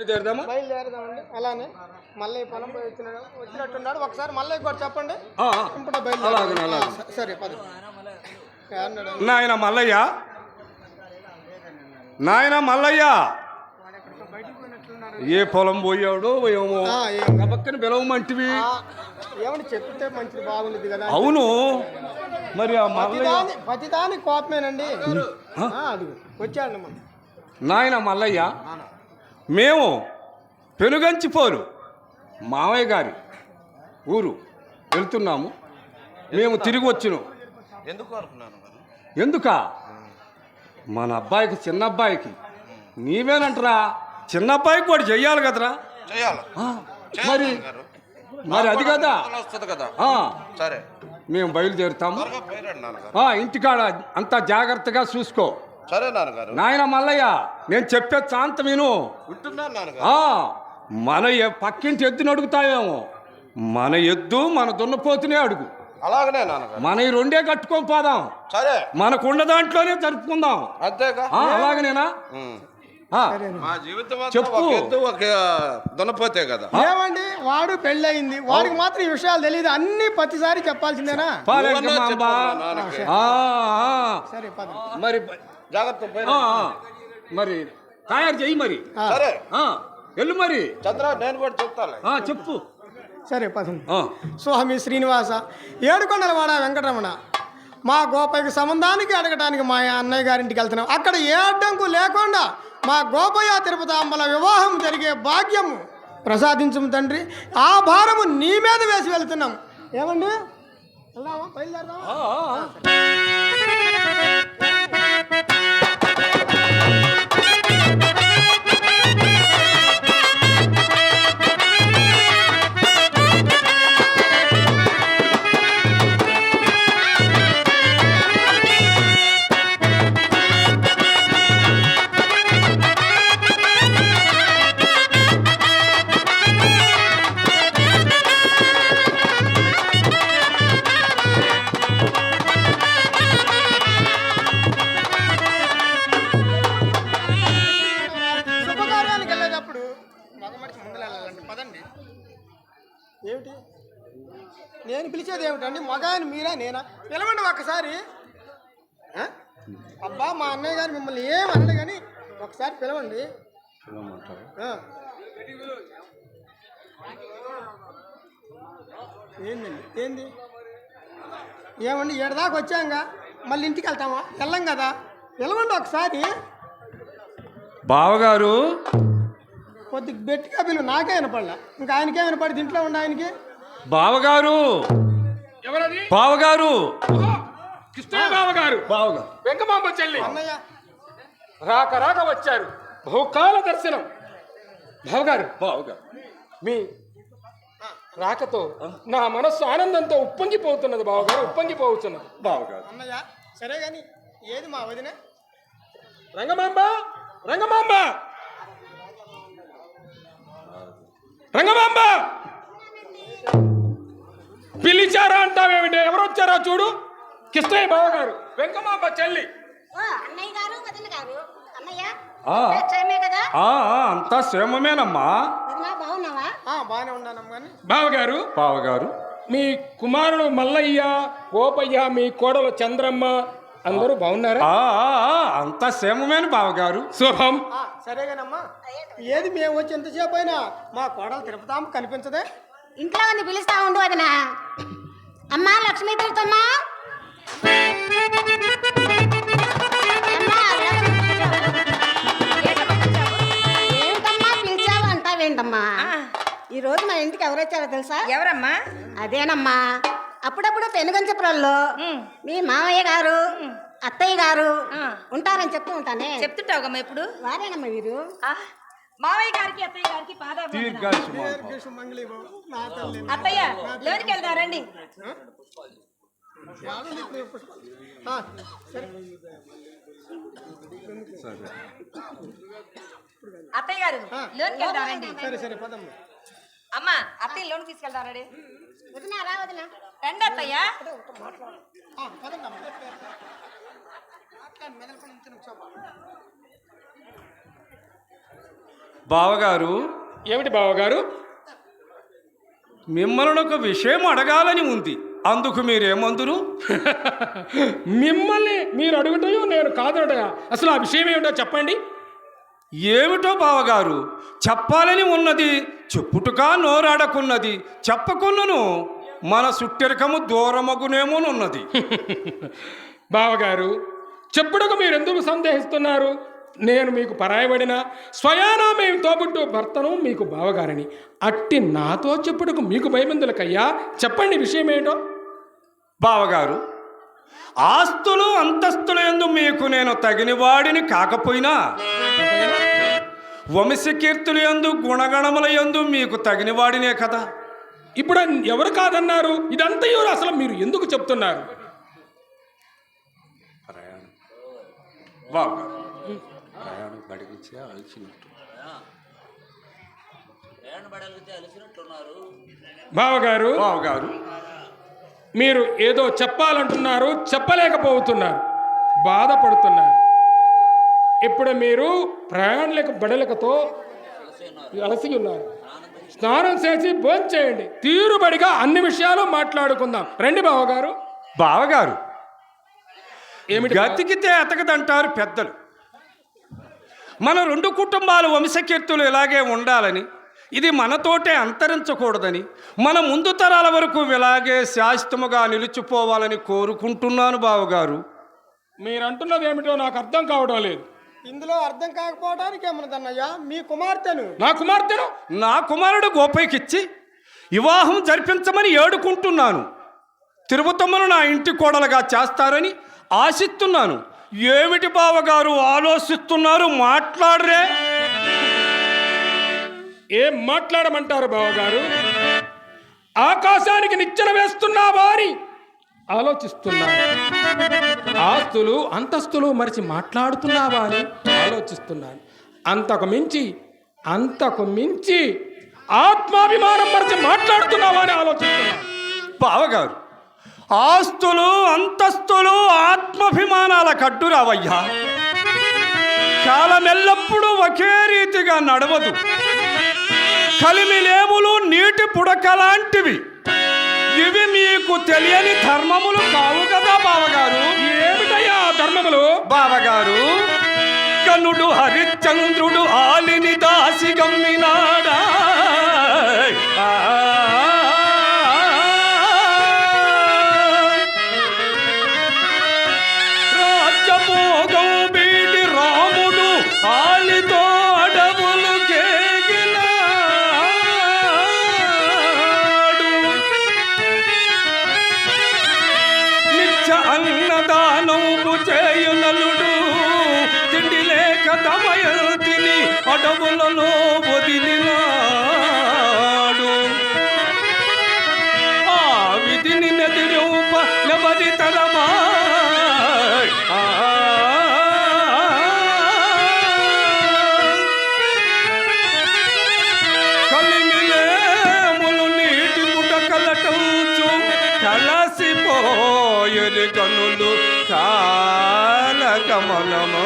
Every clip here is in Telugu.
బయలుదేరదామా? బయలుదేరదామండి. అలానే మళ్ళీ పొలం పోయి వచ్చినట్టున్నాడు. ఒకసారి మళ్ళీ కూడా చెప్పండి. స- సరే పద? నాయన మల్లయ్య. నాయన మల్లయ్య. ఏ పొలం పోయాడో ఏమో. పక్కన పిలవమంటివి. ఏమని చెప్తే మంచిది బాగుంది కదా. అవును. మరి ఆ మల్లయ్య ప్రతిదాని కోపమేనండి. అది వచ్చాడు నాయన మల్లయ్య. మేము పెనుగంచిపోరు. మావయ్య గారి ఊరు వెళ్తున్నాము. మేము తిరిగి వచ్చినాం ఎందుకు అనుకున్నాను? ఎందుక? మన అబ్బాయికి చిన్న అబ్బాయికి. నీవేనంటరా? చిన్న అబ్బాయికి కూడా చెయ్యాలి కదరా? చేయాలి మరి. మరి అది కదా. వస్తుంది సరే. మేము బయలుదేరుతాము. ఇంటికాడ అంతా జాగ్రత్తగా చూసుకో. సరే నాన్నగారు. నాయన మల్లయ్య నేను చెప్పే శాంత విను. వింటున్నాను నాన్నగారు? ఆ, మన పక్కింటి ఎద్దుని అడుగుతావేమో. మన ఎద్దు మన దున్నపోతునే అడుగు. అలాగనే నాన్నగారు. మన ఈ రెండే కట్టుకొని పోదాం. సరే. మనకున్న దాంట్లోనే జరుపుకుందాం. అంతేగా? అలాగనేనా? మా జీవితం చెప్పు. ఒక ఎద్దు ఒక దున్నపోతే కదా. ఏమండి? వాడు పెళ్ళయింది. వాడికి మాత్రం ఈ విషయాలు తెలియదు అన్ని ప్రతిసారి చెప్పాల్సిందేనా? మరి జాగ్రత్త మరి తయారు చెయ్యి మరి. సరే. వెళ్ళు మరి. చంద్ర నేను కూడా చెప్తాలే ఆ, చెప్పు. సరే పద స్వామి శ్రీనివాస ఏడుకొండలవాడ వెంకటరమణ. మా గోపయ్యకి సంబంధానికి అడగటానికి మా అన్నయ్య గారింటికి వెళ్తున్నాం. అక్కడ ఏ అడ్డంకు లేకుండా మా గోపయ్య తిరుపతాంబల వివాహం జరిగే భాగ్యము ప్రసాదించము తండ్రి. ఆ భారము నీ మీద వేసి వెళ్తున్నాం. ఏమండి? వెళ్దామా? బయలుదేరదామా? అని మీరా నేనా? పిలవండి ఒక్కసారి ఆ? అబ్బా మా అన్నయ్య గారు మిమ్మల్ని ఏం అనడు కానీ ఒకసారి పిలవండి. ఏందండి? ఏంది? ఏమండి? ఏడదాకా వచ్చాంగా? మళ్ళీ ఇంటికి వెళ్తామా? వెళ్ళం కదా. పిలవండి ఒకసారి. బావగారు? కొద్ది గట్టిగా పిలువు నాకే వినపడలే. ఇంకా ఆయనకే వినపడి ఇంట్లో ఉండి ఆయనకి. బావగారు! బావగారు! కృష్ణయ్య బావగారు. బావగారు వెంకమాంబ చెల్లి! అన్నయ్య. రాక రాక వచ్చారు. బహుకాల దర్శనం. బావగారు! బావగారు. మీ రాకతో నా మనస్సు ఆనందంతో ఉప్పొంగిపోతున్నది బావగారు ఉప్పొంగిపోతున్నది. బావగారు. అన్నయ్య సరే కానీ ఏది మా వదిన? రంగమాంబ! రంగమాంబ! రంగమాంబ! పిలిచారా అంటావేమిటి ఎవరు వచ్చారా చూడు. కృష్ణయ్య వెంకమాంబ చెల్లి. అన్నయ్య గారు ఆ, ఆ, అంతా శ్రమమేనమ్మా. బావగారు. బావగారు. మీ కుమారుడు మల్లయ్య గోపయ్య మీ కోడలు చంద్రమ్మ అందరూ బాగున్నారా? ఆ, ఆ, ఆ, అంతా శ్రమమేన బావగారు. శుభం. ఆ, సరే కానమ్మా ఏది మేము వచ్చి ఎంతసేపు అయినా మా కోడలు తిరుపతాము కనిపించదే? ఇంట్లో పిలుస్తా ఉండు వదిన. అమ్మా లక్ష్మీ పిలిచావు అంటావేంటమ్మా ఈ రోజు మా ఇంటికి ఎవరు వచ్చారో తెలుసా? ఎవరమ్మా? అదేనమ్మా అప్పుడప్పుడు పెనుగంచపురంలో మీ మామయ్య గారు అత్తయ్య గారు ఉంటారని చెప్తూ ఉంటానే. చెప్తుంటావుగమ్మా ఎప్పుడు? వారేనమ్మా వీరు? ఆ, మావయ్య గారికి అత్తయ్య గారికి తల్లి. అత్తయ్య లోనికి వెళ్దాం రండి. యాదవ్ ఇప్పుడు పుష్ప- ఆ, సరే. అత్తయ్య గారు లోనికి వెళ్దాం రండి. సరే సరే పదమ్మా. అమ్మా అత్తయ్య లోన్ తీసుకెళ్దాం రండి. వదినా రా వదినా. రండి అత్తయ్య. ఆ, బావగారు ఏమిటి బావగారు? మిమ్మల్ని ఒక విషయం అడగాలని ఉంది. అందుకు మీరేమందురు? మిమ్మల్ని మీరు అడుగుటయో నేను కాదనటయా? అసలు ఆ విషయం ఏమిటో చెప్పండి. ఏమిటో బావగారు? చెప్పాలని ఉన్నది చెప్పుటుగా నోరాడకున్నది చెప్పకున్నను మన సుట్టెరకము దూరమగునేమోనున్నది. బావగారు చెప్పుడుకు మీరు ఎందుకు సందేహిస్తున్నారు? నేను మీకు పరాయబడిన స్వయానా మేము తోబుట్టు భర్తను మీకు బావగారని. అట్టి నాతో చెప్పుడుకు మీకు భయమెందులకయ్యా? చెప్పండి విషయం ఏంటో బావగారు ఆస్తులు అంతస్తులు ఎందు మీకు నేను తగిన వాడిని కాకపోయినా వంశకీర్తులు ఎందు గుణగణముల ఎందు మీకు తగిన వాడినే కదా. ఇప్పుడు ఎవరు కాదన్నారు? ఇదంతా ఎవరు అసలు మీరు ఎందుకు చెప్తున్నారు? బావగారు ప్రయాణం గడిగించే అలసినట్టు. బావగారు బావగారు. మీరు ఏదో చెప్పాలంటున్నారు చెప్పలేకపోతున్నారు బాధపడుతున్నారు. ఇప్పుడు మీరు ప్రయాణిక బడలికతో అలసి ఉన్నారు స్నానం చేసి భోంచేయండి తీరుబడిగా అన్ని విషయాలు మాట్లాడుకుందాం. రండి బావగారు. బావగారు. ఏమిటి గతికితే అతకదంటారు పెద్దలు. మన రెండు కుటుంబాలు వంశకీర్తులు ఇలాగే ఉండాలని ఇది మనతోటే అంతరించకూడదని మన ముందు తరాల వరకు ఇలాగే శాశ్వతముగా నిలిచిపోవాలని కోరుకుంటున్నాను బావగారు. మీరు అంటున్నది ఏమిటో నాకు అర్థం కావడం లేదు. ఇందులో అర్థం కాకపోవడానికి ఏమన్నదన్నయ్యా? మీ కుమార్తెను. నా కుమార్తెను? నా కుమారుడు గోపైకిచ్చి వివాహం జరిపించమని ఏడుకుంటున్నాను. తిరుపతమ్మను నా ఇంటి కోడలుగా చేస్తారని ఆశిస్తున్నాను. ఏమిటి బావగారు ఆలోచిస్తున్నారు? మాట్లాడరే. ఏం మాట్లాడమంటారు బావగారు? ఆకాశానికి నిచ్చెన వేస్తున్నావా అని ఆలోచిస్తున్నాను ఆస్తులు అంతస్తులు మరిచి మాట్లాడుతున్నావా అని ఆలోచిస్తున్నాను అంతకు మించి అంతకు మించి ఆత్మాభిమానం మరిచి మాట్లాడుతున్నావా అని ఆలోచిస్తున్నాను బావగారు ఆస్తులు అంతస్తులు ఆత్మాభిమానాల కాలం ఎల్లప్పుడూ ఒకే రీతిగా నడవదు. కలిమిలేములు నీటి పుడక లాంటివి. ఇవి మీకు తెలియని ధర్మములు కావు కదా బావగారు? ఏమిటయ్యా ధర్మములు? బావగారు కనుడు హరిశ్చంద్రుడు ఆలినిదా కనులు కాల కమలము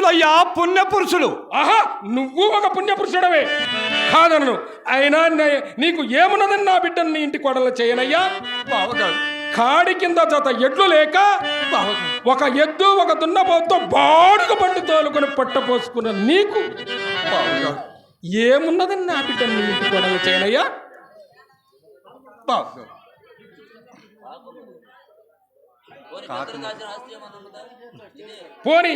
పుణ్యపురుషులు అయ్యా పుణ్యపురుషులు. ఆహా నువ్వు ఒక పుణ్యపురుషుడవే. కాదనను. అయినా నే- నీకు ఏమున్నదని నా బిడ్డను నీ ఇంటి కొడలు చేయనయ్యా? బావగారు. కాడి కింద జత ఎడ్లు లేక ఒక ఎద్దు ఒక దున్నపోతూ బాడుగ బండి తోలుకొని పట్ట పోసుకున్న నీకు ఏమున్నదని నా బిడ్డను నీ ఇంటి కొడలు చేయనయ్యా? బావగారు. పోని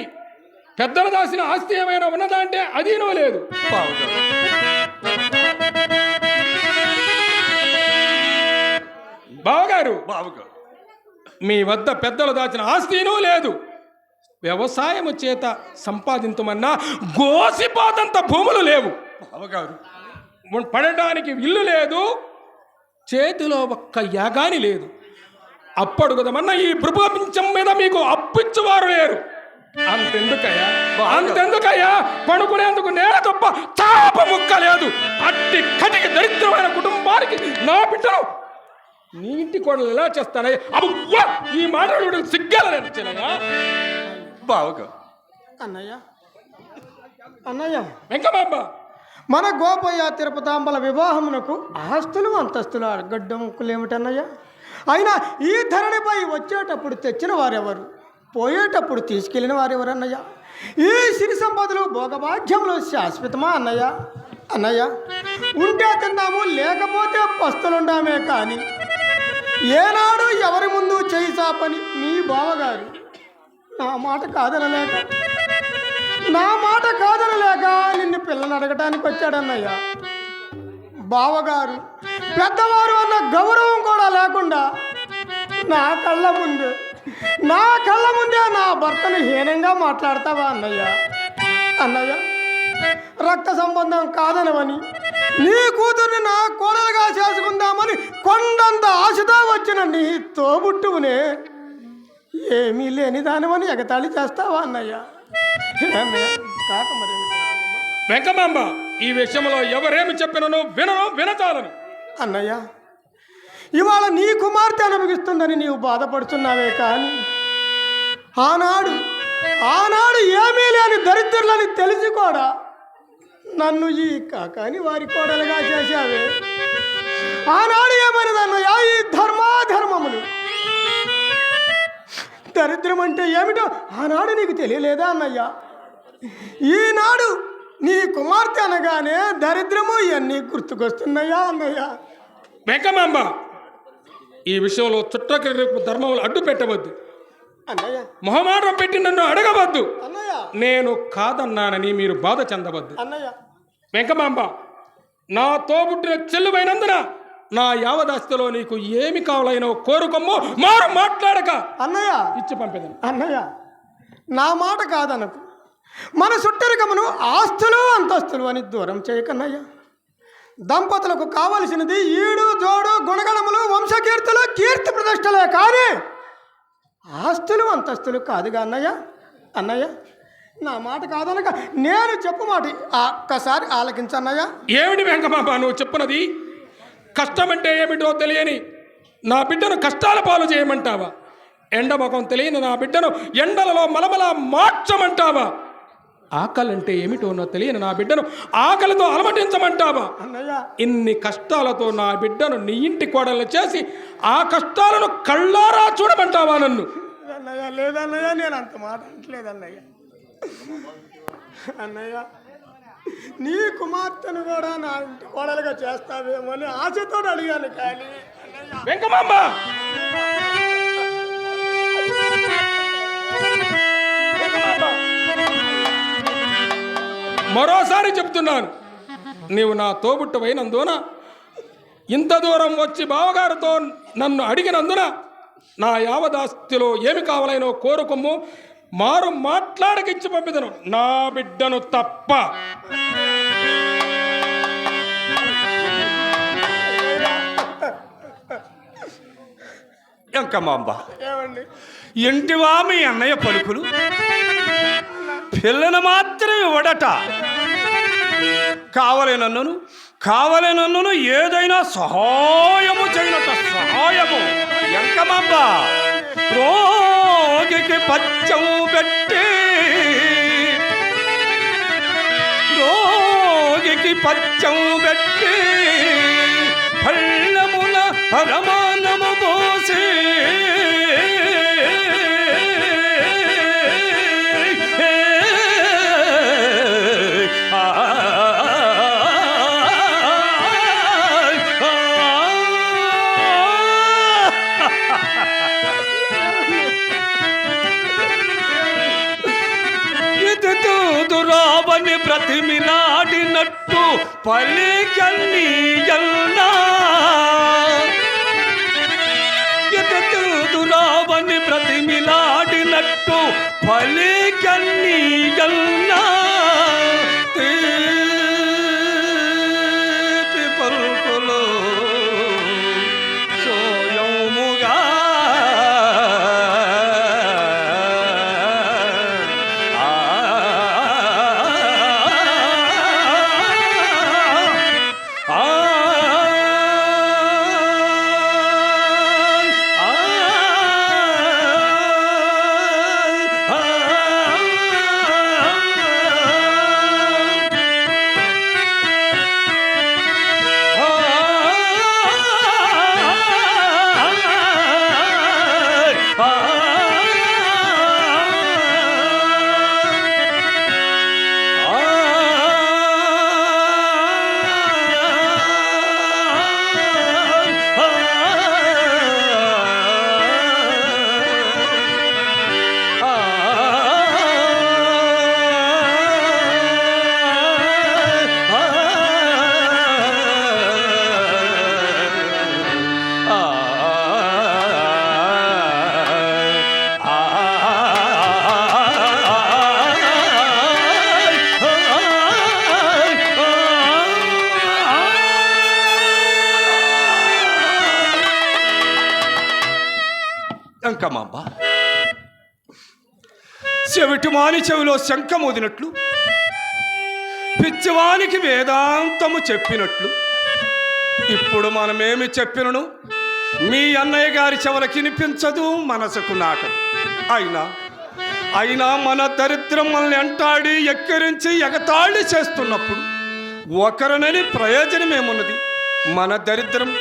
పెద్దలు దాసిన ఆస్తి ఏమైనా ఉన్నదా అంటే అదీనో లేదు. బావగారు మీ వద్ద పెద్దలు దాచిన ఆస్తినూ లేదు. వ్యవసాయము చేత సంపాదించమన్నా గోసిపోతంత భూములు లేవు. బావగారు. పడటానికి ఇల్లు లేదు చేతిలో ఒక్క యాగాని లేదు. అప్పుడు కదమన్నా ఈ ప్రపంచం మీద మీకు అప్పిచ్చువారు లేరు. అంతెందుకయ్యా? అంతెందుకయ్యా? పడుకునేందుకు నేల తప్ప చాప ముక్క లేదు. అట్టి కటికి దరిద్రమైన కుటుంబానికి నా బిడ్డను నీ ఇంటి కోడలు ఎలా చేస్తానయ్యా అబ్బా ఈ మాటలు సిగ్గాలనిచ్చానయ్యా బావగారు. అన్నయ్య. అన్నయ్య. వెంకమాంబ! మన గోపయ్య తిరుపతాంబల వివాహమునకు ఆస్తులు అంతస్తులు అడగడ్డం ముక్కులేమిటన్నయ్య అయినా ఈ ధరణిపై వచ్చేటప్పుడు తెచ్చిన వారెవరు? పోయేటప్పుడు తీసుకెళ్ళిన వారెవరన్నయ్య? ఈ సిరి సంపదలు భోగభాగ్యములు శాశ్వతమా అన్నయ్య? అన్నయ్య ఉంటే తిన్నాము లేకపోతే పస్తులుండామే కానీ ఏనాడు ఎవరి ముందు చేయి చాపని మీ బావగారు నా మాట కాదనలేక నా మాట కాదనలేక నిన్ను పిల్లని అడగటానికి వచ్చాడన్నయ్య. బావగారు పెద్దవారు అన్న గౌరవం కూడా లేకుండా నా కళ్ళ ముందే నా కళ్ళ ముందే నా భర్తను హీనంగా మాట్లాడతావా అన్నయ్య? అన్నయ్య రక్త సంబంధం కాదనవని నీ కూతుర్ని నా కోడలుగా చేసుకుందామని కొండంత ఆశతో వచ్చిన నీ తోబుట్టువునే ఏమీ లేని దానివని ఎగతాళి చేస్తావా అన్నయ్య? కాక మరి వెంకమాంబ ఈ విషయంలో ఎవరేమి చెప్పినను వినను వినచాలను. అన్నయ్య ఇవాళ నీ కుమార్తె అనుభవిస్తుందని నీవు బాధపడుతున్నావే కానీ ఆనాడు ఆనాడు ఏమీ లేని దరిద్రులని తెలిసి కూడా నన్ను ఈ కాకాని వారి కోడలుగా చేశావే. ఆనాడు ఏమైనది అన్నయ్య ఈ ధర్మాధర్మములు? దరిద్రం అంటే ఏమిటో ఆనాడు నీకు తెలియలేదా అన్నయ్య? ఈనాడు నీ కుమార్తె అనగానే దరిద్రము ఇవన్నీ గుర్తుకొస్తున్నాయా అన్నయ్య? వెంకమాంబ ఈ విషయంలో చుట్టకరి ధర్మములు అడ్డు పెట్టవద్దు. అన్నయ్య. మొహమాటం పెట్టి నన్ను అడగవద్దు. అన్నయ్య. నేను కాదన్నానని మీరు బాధ చెందవద్దు. అన్నయ్య. వెంకమాంబ నా తోబుట్టిన చెల్లువైనందున నా యావదాస్తిలో నీకు ఏమి కావాలైనో కోరుకొమ్ము మారు మాట్లాడక. అన్నయ్య. ఇచ్చి పంపేదాన్ని అన్నయ్య నా మాట కాదనకు. మన చుట్టరికమును ఆస్తులు అంతస్తులు అని దూరం చేయకన్నయ్య. దంపతులకు కావలసినది ఈడు జోడు గుణగణములు వంశకీర్తులు కీర్తి ప్రతిష్టలే కానీ ఆస్తులు అంతస్తులు కాదుగా అన్నయ్య అన్నయ్య నా మాట కాదనక నేను చెప్పు మాట ఒక్కసారి ఆలకించన్నయ్య ఏమిటి వెంకమాంబ నువ్వు చెప్పున్నది? కష్టమంటే ఏమిటో తెలియని నా బిడ్డను కష్టాల పాలు చేయమంటావా? ఎండముఖం తెలియని నా బిడ్డను ఎండలలో మలమల మార్చమంటావా? ఆకలంటే ఏమిటో నా తెలియని నా బిడ్డను ఆకలితో అలమటించమంటావా? అన్నయ్య. ఇన్ని కష్టాలతో నా బిడ్డను నీ ఇంటి కోడలు చేసి ఆ కష్టాలను కళ్ళారా చూడమంటావా నన్ను? అన్నయ్య లేదన్నయ్య నేను అంత మాట అంటలేదన్నయ్య అన్నయ్య. నీ కుమార్తెను కూడా నా ఇంటి కోడలుగా చేస్తావేమో అని ఆశతో అడిగాను కానీ అన్నయ్య. వెంకమాంబ. మరోసారి చెప్తున్నాను. నీవు నా తోబుట్టువైనందున ఇంత దూరం వచ్చి బావగారితో నన్ను అడిగినందున నా యావదాస్తిలో ఏమి కావాలనో కోరుకొమ్ము మారు మాట్లాడకిచ్చి పంపిదను. నా బిడ్డను తప్ప. ఎంకమాంబ ఏమండి? ఇంటివా మీ అన్నయ్య పలుకులు. పిల్లను మాత్రమే ఇవ్వడట కావలేనన్నును కావలేనన్నును ఏదైనా సహాయము చేయనట సహాయము. ఎంకమమ్మ రోగికి పచ్చము పెట్టి రోగికి పచ్చము పెట్టి పళ్ళముల పరమా ఎదురావని ప్రతిమిలాడినట్టు పలికన్నీయల్నా ఎదురావని ప్రతిమిలాడినట్టు పలికన్నీయల్నా శంఖమాంబ. చెవిటి మాని చెవిలో శంఖమోదినట్లు పిచ్చివానికి వేదాంతము చెప్పినట్లు. ఇప్పుడు మనమేమి చెప్పినను? మీ అన్నయ్య గారి చెవులకి వినిపించదు మనసుకు నాటదు అయినా అయినా మన దరిద్రం మనల్ని అంటాడి ఎక్కిరించి ఎగతాళి చేస్తున్నప్పుడు ఒకరినని ప్రయోజనమేమున్నది? మన దరిద్రం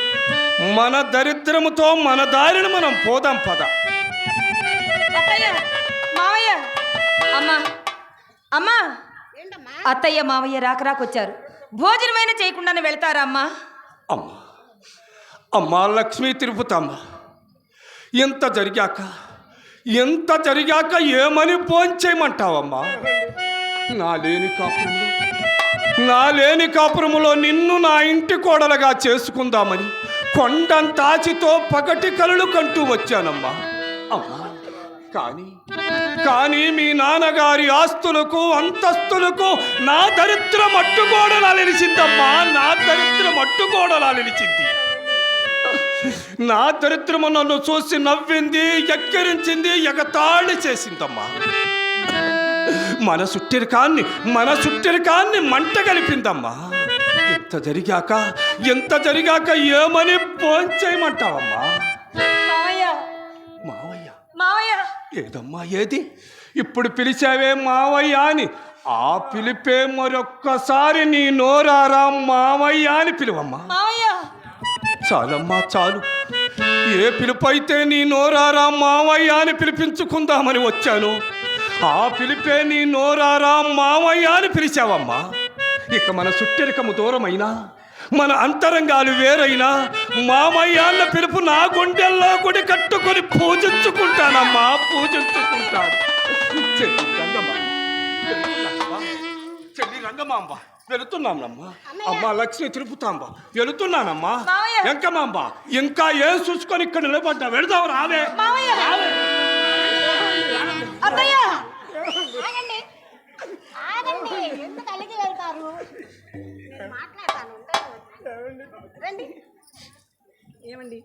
మన దరిద్రముతో మన దారిని మనం పోదాం పద. అమ్మా! అత్తయ్య మావయ్య రాక రాకొచ్చారు భోజనమైన చేయకుండానే వెళ్తారా అమ్మా? అమ్మ! అమ్మా లక్ష్మీ తిరుపతమ్మ ఎంత జరిగాక ఎంత జరిగాక ఏమని పోంచేయమంటావమ్మా నా లేని కాపురంలో నా లేని కాపురములో నిన్ను నా ఇంటి కోడలుగా చేసుకుందామని కొండంతాచితో పగటి కలలు కంటూ వచ్చానమ్మా. అమ్మా! కానీ కానీ మీ నాన్నగారి ఆస్తులకు అంతస్తులకు నా దరిద్రం అట్టుకోడలా నిలిచిందమ్మా. నా దరిద్రం అట్టుకోడలా నిలిచింది. నా దరిద్రము నన్ను చూసి నవ్వింది ఎక్కిరించింది ఎగతాళి చేసిందమ్మా. మన సుట్టిరికాన్ని మన సుట్టిరికాన్ని మంట కలిపిందమ్మా. ఎంత జరిగాక ఎంత జరిగాక ఏమని పోంచేయమంటావమ్మా చేయమంటావమ్మా? ఏదమ్మా ఏది? ఇప్పుడు పిలిచావే మావయ్య అని. ఆ పిలిపే మరొక్కసారి నీ నోరారా మావయ్య అని పిలువమ్మా. చాలమ్మా చాలు. ఏ పిలుపైతే నీ నోరారా మావయ్య అని పిలిపించుకుందామని వచ్చాను ఆ పిలిపే నీ నోరారా మావయ్య అని పిలిచావమ్మా. ఇక మన సుట్టెరికము దూరమైనా మన అంతరంగాలు వేరైనా మామయ్య అన్న పిలుపు నా గుండెల్లో గుడి కట్టుకొని పూజించుకుంటానమ్మా పూజించుకుంటాను. చెల్లి రంగమాంబ వెళుతున్నానమ్మా. అమ్మా లక్ష్మి తిరుపుతాంబ. వెళుతున్నానమ్మా. ఎంకమాంబ ఇంకా ఏం చూసుకొని ఇక్కడ నిలబడ్డా? వెళదాం రావే. ఎందుకు అలిగి వెళ్తారు? మాట్లాడతాను. రండి. ఏమండి?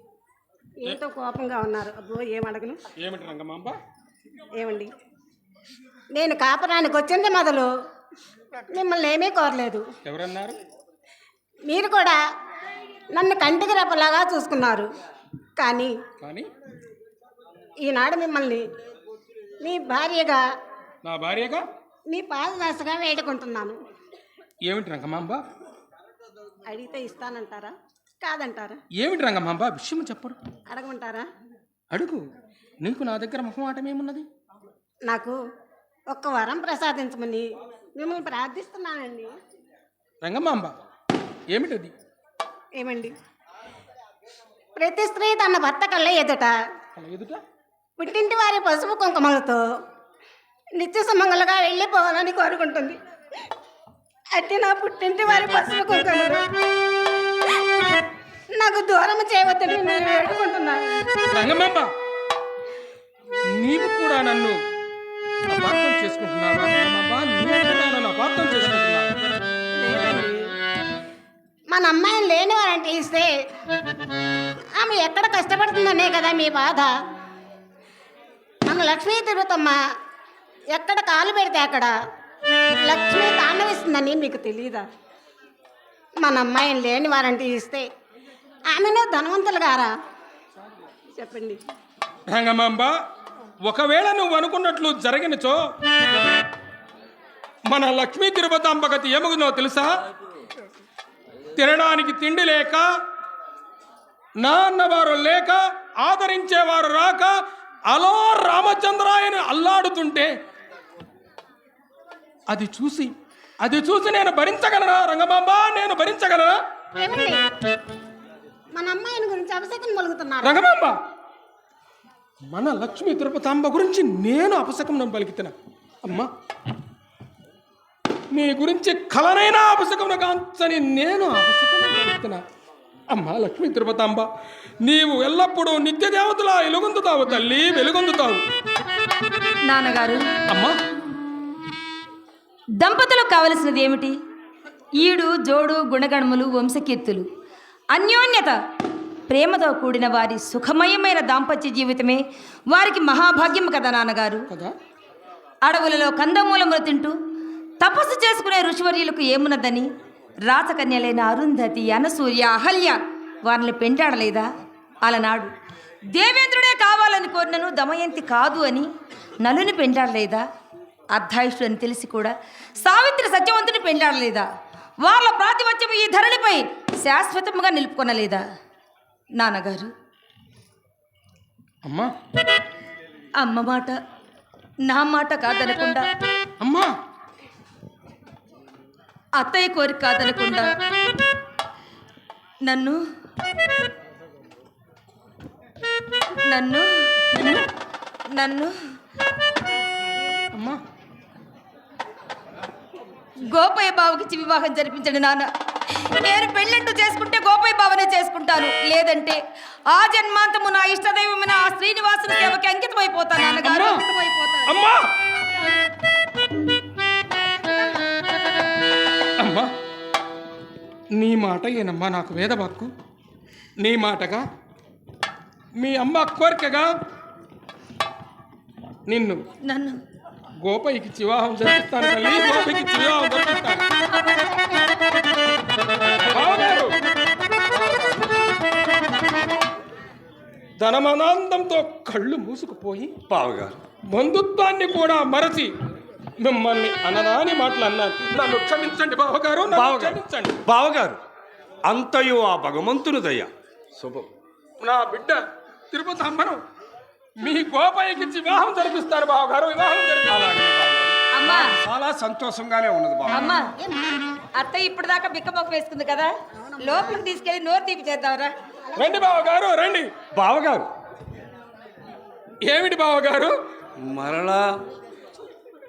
ఎంతో కోపంగా ఉన్నారు. అబ్బో ఏం అడగను? ఏమిటి రంగమాంబ? ఏమండి? నేను కాపురానికి వచ్చింది మొదలు. మిమ్మల్ని ఏమీ కోరలేదు. ఎవరన్నారు? మీరు కూడా నన్ను కంటికి రెప్పలాగా చూసుకున్నారు. కానీ కానీ? ఈనాడు మిమ్మల్ని మీ భార్యగా నా భార్యగా? మీ పాదదాసగా వేడుకుంటున్నాను. ఏమిటి రంగమాంబ? అడిగితే ఇస్తానంటారా? కాదంటారా? ఏమిటి రంగమాంబ? విషయం చెప్పరు. అడగమంటారా? అడుగు. నీకు నా దగ్గర మొహమాటం ఏమున్నది? నాకు ఒక్క వరం ప్రసాదించమని మిమ్మల్ని ప్రార్థిస్తున్నానండి. రంగమాంబ ఏమిటది? ఏమండి? ప్రతి స్త్రీ తన భర్త కళ్ళ ఎదుట ఎదుట? పుట్టింటి వారి పసుపు కుంకుమలతో నిత్య సుమంగళగా వెళ్ళిపోవాలని కోరుకుంటుంది. అట్టి నా పుట్టింటి వారి పసుపు కుంకుమలు నాకు దూరం చేయవద్దని నేను వేడుకుంటున్నాను. నీవు కూడా నన్ను అపార్థం చేసుకుంటున్నావా? రంగమాంబ నీవు కూడా నన్ను అపార్థం చేసుకుంటున్నావా? లేదండి. మన అమ్మాయిని లేని వారంటే ఇస్తే ఆమె ఎక్కడ కష్టపడుతుందనే కదా మీ బాధ. మన లక్ష్మీ తిరుగుతమ్మ ఎక్కడ కాలు పెడితే అక్కడ లక్ష్మి తాండవిస్తుందని మీకు తెలియదా మన అమ్మాయిని లేని వారంటీ ఇస్తే ఆమెను ధనవంతులు గారా? చెప్పండి. రంగమాంబ ఒకవేళ నువ్వు అనుకున్నట్లు జరిగినచో మన లక్ష్మీ తిరుపతాంబ గతి ఏమగునో తెలుసా? తినడానికి తిండి లేక నాన్నవారు లేక ఆదరించేవారు రాక అలో రామచంద్రాయని అల్లాడుతుంటే అది చూసి అది చూసి నేను భరించగలనా? రంగమాంబ నేను భరించగలనా? మన అమ్మాయిని గురించి అపశకం మొలుగుతున్నారు. రంగమాంబ! మన లక్ష్మీ తిరుపతాంబ గురించి నేను అపశకం పలికితున్నా. అమ్మా! నీ గురించి కలనైనా అపశకం కాంచని నేను అపశకం పలుకుతున్నా. అమ్మా లక్ష్మీ తిరుపతాంబ! నీవు ఎల్లప్పుడూ నిత్య దేవతలా వెలుగొందుతావు తల్లి వెలుగొందుతావు. నాన్నగారు! అమ్మా! దంపతులకు కావలసినది ఏమిటి? ఈడు జోడు గుణగణములు వంశకీర్తులు. అన్యోన్యత. ప్రేమతో కూడిన వారి సుఖమయమైన దాంపత్య జీవితమే వారికి మహాభాగ్యం కదా నాన్నగారు. కదా? అడవులలో కందమూలములు తింటూ తపస్సు చేసుకునే ఋషివర్యులకు ఏమున్నదని? రాచకన్యలైన అరుంధతి అనసూయ అహల్య వారిని పెంటాడలేదా? అలనాడు. దేవేంద్రుడే కావాలని కోరినను దమయంతి కాదు అని నలుని పెంటాడలేదా? అర్ధాయుషుడు అని తెలిసి కూడా సావిత్రి సత్యవంతుని పెంటాడలేదా వాళ్ళ ప్రాతిపత్యం ఈ ధరణిపై శాశ్వతముగా నిలుపుకొనలేదా? నాన్నగారు. అమ్మా. అమ్మ మాట నా మాట కాదనకుండా అమ్మా. అత్తయ్య కోరిక కాదనకుండా నన్ను నన్ను నన్ను గోపయ్య బావకిచ్చి వివాహం జరిపించండి నాన్న. నేను పెళ్ళంటూ చేసుకుంటే గోపయ్య బావనే చేసుకుంటాను. లేదంటే ఆ జన్మాంతము నా ఇష్టదైవమైన ఆ శ్రీనివాసుని సేవకి అంకితమైపోతాను నాన్నగారు. అమ్మా! అంకితమైపోతాను అమ్మా! అమ్మా! నీ మాట ఏనమ్మా నాకు వేదవాక్కు? నీ మాటగా? మీ అమ్మ కోరికగా? నిన్ను నన్ను గోపయ్యకి వివాహం జరిపిస్తాను తల్లి గోపయ్యకి వివాహం జరిపిస్తాను ధనమనాందంతో కళ్ళు మూసుకుపోయి బావగారు! బంధుత్వాన్ని కూడా మరచి మిమ్మల్ని అనరాని మాటలు అన్నాను నన్ను క్షమించండి బావగారు నన్ను క్షమించండి. బావగారు! అంతయు ఆ భగవంతుని దయ శుభం నా బిడ్డ తిరుపతి అమ్మను మీ గోపాయికి వివాహం జరిపిస్తారు బావగారు వివాహం జరిపిస్తారు. అమ్మా. చాలా సంతోషంగానే ఉన్నది బావ అమ్మా అత్తయ్య ఇప్పుడు దాకా బిక్కమొక్క వేసుకుంది కదా? లోపలికి తీసుకెళ్ళి నోరు తీపి చేద్దాంరా. రండి బావగారు రండి. బావగారు. ఏమిటి బావగారు? మరలా.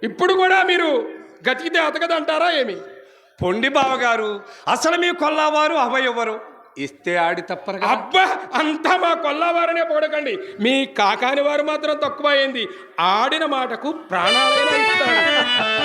ఇప్పుడు కూడా మీరు గతికితే అతకదంటారా ఏమి? పొండి బావగారు. అసలు మీ కొల్లావారు అవయవరు ఇస్తే ఆడి తప్పరు అబ్బా అంతా మా కొల్లవారనే పొగడకండి. మీ కాకాని వారు మాత్రం తక్కువ అయింది ఆడిన మాటకు ప్రాణాలైనా ఇస్తారు?